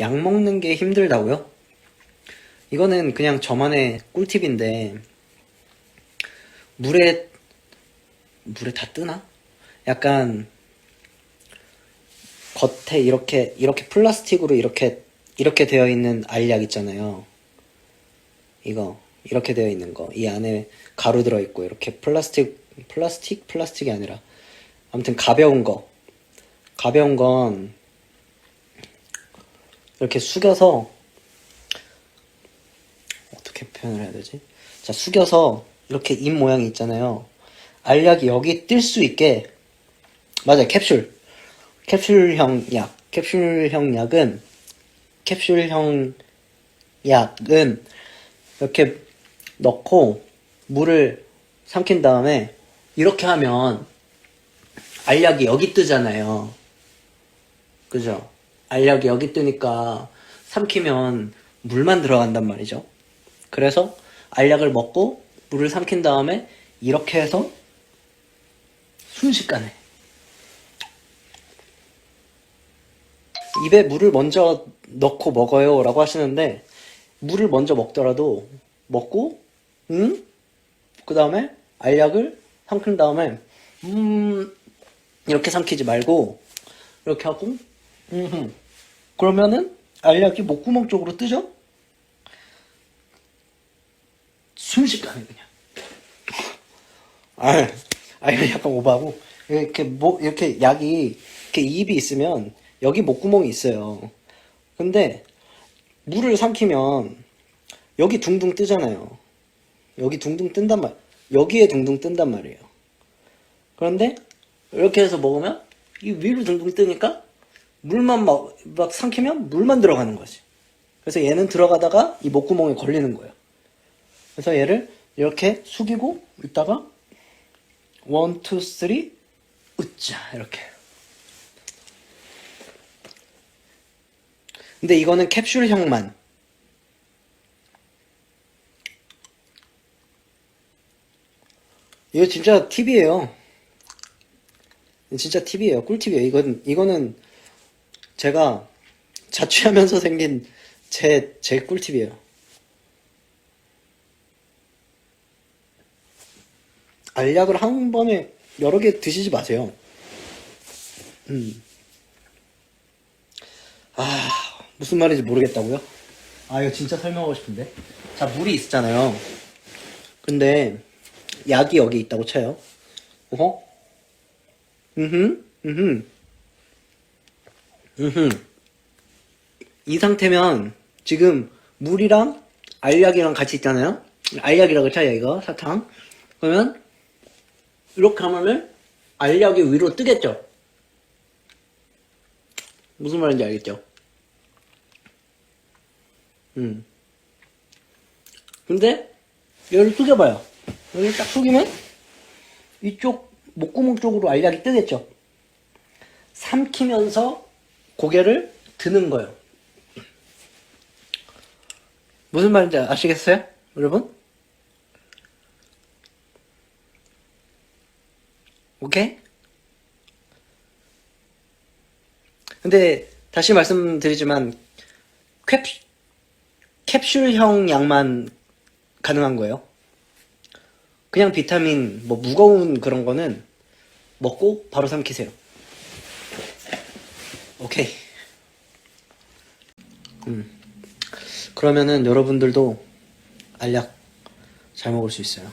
약 먹는 게 힘들다고요? 이거는 그냥 저만의 꿀팁인데 물에 물에 다 뜨나? 약간 겉에 이렇게 이렇게 플라스틱으로 이렇게 이렇게 되어 있는 알약 있잖아요. 이거 이렇게 되어 있는 거. 이 안에 가루 들어 있고 이렇게 플라스틱 플라스틱 플라스틱이 아니라 아무튼 가벼운 거. 가벼운 건 이렇게 숙여서 어떻게 표현을 해야 되지? 자, 숙여서 이렇게 입 모양이 있잖아요. 알약이 여기 뜰 수 있게 맞아요. 캡슐. 캡슐형 약. 캡슐형 약은 캡슐형 약은 이렇게 넣고 물을 삼킨 다음에 이렇게 하면 알약이 여기 뜨잖아요. 그죠? 알약이 여기 뜨니까 삼키면 물만 들어간단 말이죠. 그래서 알약을 먹고 물을 삼킨 다음에 이렇게 해서 순식간에 입에 물을 먼저 넣고 먹어요 라고 하시는데 물을 먼저 먹더라도 먹고 음? 그 다음에 알약을 삼킨 다음에 음 이렇게 삼키지 말고 이렇게 하고 음 그러면은 알약이 목구멍 쪽으로 뜨죠? 순식간에 그냥 아, 아 이거 약간 오바고 이렇게 뭐 이렇게 약이 이렇게 입이 있으면 여기 목구멍이 있어요. 근데 물을 삼키면 여기 둥둥 뜨잖아요. 여기 둥둥 뜬단 말, 여기에 둥둥 뜬단 말이에요. 그런데 이렇게 해서 먹으면 이 위로 둥둥 뜨니까 물만 막, 막 삼키면 물만 들어가는 거지. 그래서 얘는 들어가다가 이 목구멍에 걸리는 거예요. 그래서 얘를 이렇게 숙이고 있다가 원, 투, 쓰리 으짜 이렇게. 근데 이거는 캡슐형만. 이거 진짜 팁이에요. 진짜 팁이에요. 꿀팁이에요. 이건, 이거는 제가 자취하면서 생긴 제, 제 꿀팁이에요 알약을 한 번에 여러 개 드시지 마세요. 음. 아, 무슨 말인지 모르겠다고요? 아, 이거 진짜 설명하고 싶은데. 자, 물이 있잖아요. 근데, 약이 여기 있다고 쳐요. 어허? 음흠, 음흠. 이 상태면, 지금, 물이랑 알약이랑 같이 있잖아요? 알약이라고 쳐요, 이거, 사탕. 그러면, 이렇게 하면은 알약이 위로 뜨겠죠? 무슨 말인지 알겠죠? 음. 근데 얘를 숙여봐요. 여기 딱 숙이면 이쪽 목구멍 쪽으로 알약이 뜨겠죠? 삼키면서 고개를 드는 거예요. 무슨 말인지 아시겠어요? 여러분? 오케이? 근데 다시 말씀드리지만 캡, 캡슐형 약만 가능한 거예요. 그냥 비타민 뭐 무거운 그런 거는 먹고 바로 삼키세요. 오케이. 음. 그러면은 여러분들도 알약 잘 먹을 수 있어요.